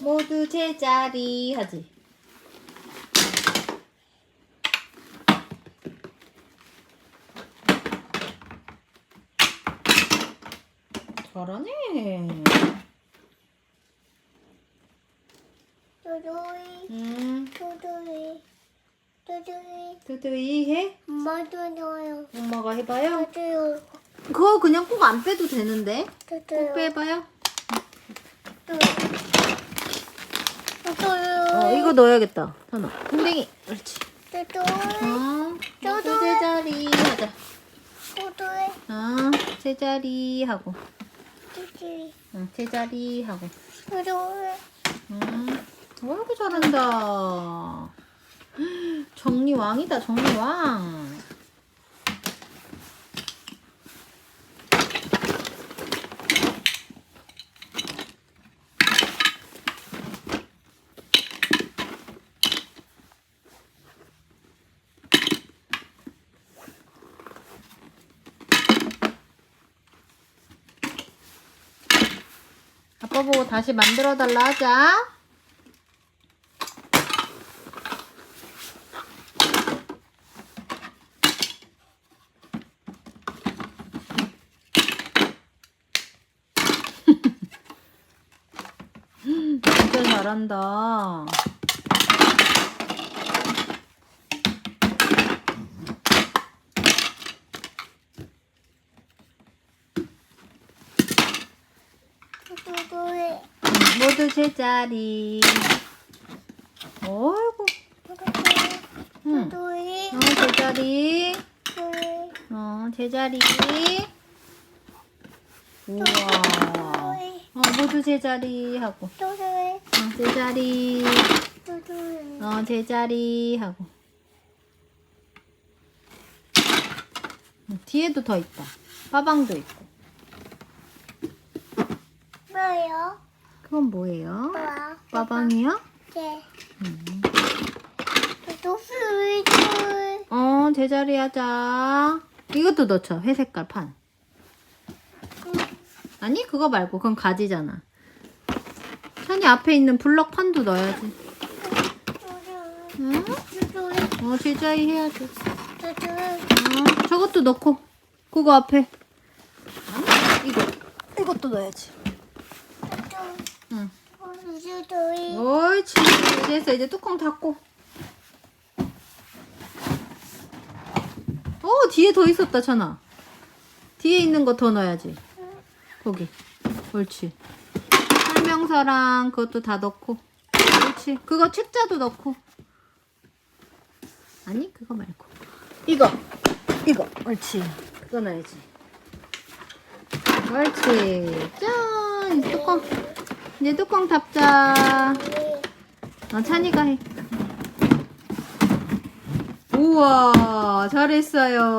모두 제자리 하지. 잘하네. 도도이 음, 도도이 도도이 두두이 해? 엄마도 넣어요 엄마가 해봐요. 도도요 그거 그냥 꼭 안 빼도 되는데. 꼭 도도요 빼봐요. 도도요 어, 이거 넣어야겠다. 하나. 궁뎅이. 그렇지. 도도이 어. 제자리 하자. 도도이 어, 제자리 하고. 응, 제자리 하고. 도도이 음, 어이구 잘한다. 정리왕이다, 정리왕. 아빠 보고 다시 만들어 달라 하자. 잘한다. 도도이 모두 제자리. 어이구. 응. 도도이 어, 제자리. 도도이 어, 제자리. 우와. 도도이 어, 모두 제자리 하고. 도도이 어, 제자리. 도도이 어, 제자리 하고. 음, 뒤에도 더 있다. 빠방도 있고. 뭐요? 그건 뭐예요? 뭐야? 빠방이요? 네 음. 어, 제자리 하자. 이것도 넣자. 회색깔 판. 아니, 그거 말고. 그건 가지잖아. 찬이 앞에 있는 블럭 판도 넣어야지. 응? 어, 제자리 해야지. 어, 저것도 넣고. 그거 앞에. 이거. 이것도 넣어야지. 응. 도도이 옳지. 됐어. 이제 뚜껑 닫고. 어, 뒤에 더 있었다, 찬아. 뒤에 있는 거 더 넣어야지. 거기. 옳지. 설명서랑 그것도 다 넣고. 옳지. 그거 책자도 넣고. 아니, 그거 말고. 이거. 이거. 옳지. 그거 넣어야지. 옳지. 짠. 뚜껑. 이제 뚜껑 닫자. 어, 찬이가 해. 우와, 잘했어요.